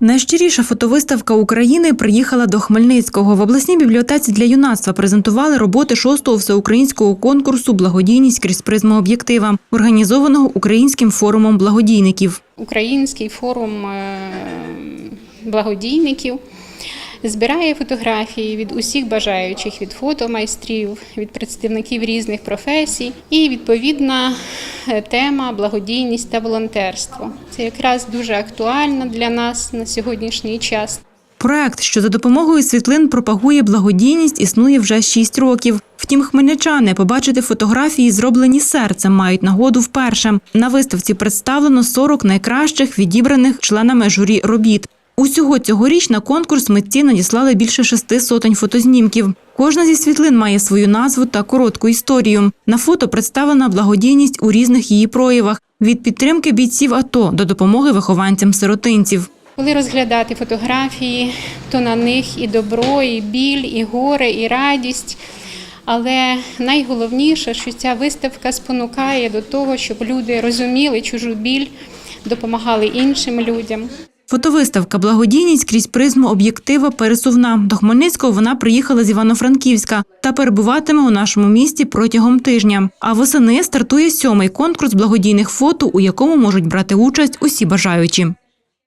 Найщиріша фотовиставка України приїхала до Хмельницького. В обласній бібліотеці для юнацтва презентували роботи шостого всеукраїнського конкурсу Благодійність крізь призму об'єктива, організованого Українським форумом благодійників. Український форум е, благодійників збирає фотографії від усіх бажаючих, від фотомайстрів, від представників різних професій. І відповідна е, тема благодійність та волонтерство. Це якраз дуже актуально для нас на сьогоднішній час. Проект, що за допомогою світлин пропагує благодійність, існує вже 6 років. Втім, хмельничани побачити фотографії, зроблені серцем, мають нагоду вперше. На виставці представлено 40 найкращих відібраних членами журі робіт. Усього цьогоріч на конкурс митці надіслали більше шести сотень фотознімків. Кожна зі світлин має свою назву та коротку історію. На фото представлена благодійність у різних її проявах від підтримки бійців АТО до допомоги вихованцям сиротинців. Коли розглядати фотографії, то на них і добро, і біль, і горе, і радість. Але найголовніше, що ця виставка спонукає до того, щоб люди розуміли чужу біль, допомагали іншим людям. Фотовиставка Благодійність крізь призму об'єктива пересувна. До Хмельницького вона приїхала з Івано-Франківська та перебуватиме у нашому місті протягом тижня. А восени стартує сьомий конкурс благодійних фото, у якому можуть брати участь усі бажаючі.